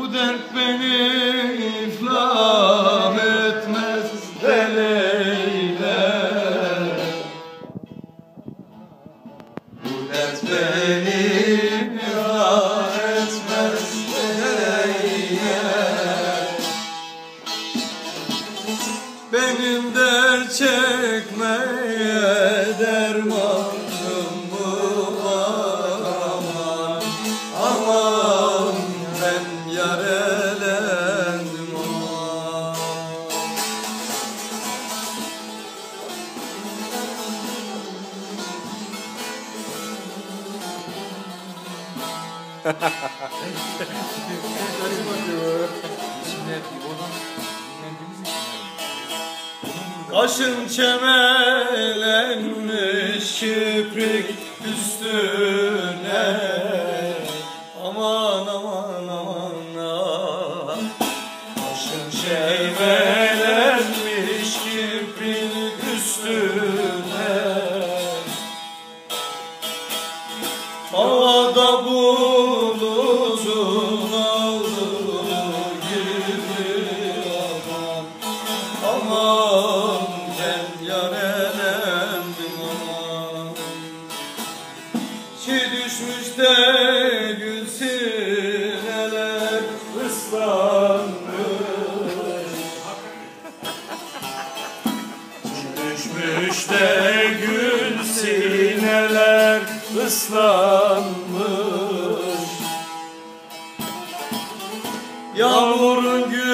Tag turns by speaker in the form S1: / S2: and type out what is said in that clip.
S1: Bu dert beni iflah etmez Leyler Bu dert beni iflah etmez
S2: Leyler Benim dert çekmez.
S1: Kaşın çemelenmiş kiprik üstüne bulutun aldığı gibi aman Aman ben yar elendim aman Çi düşmüş de gül sineler ıslanmış. Çi düşmüş de gül sineler ıslanmış Yağmurun gün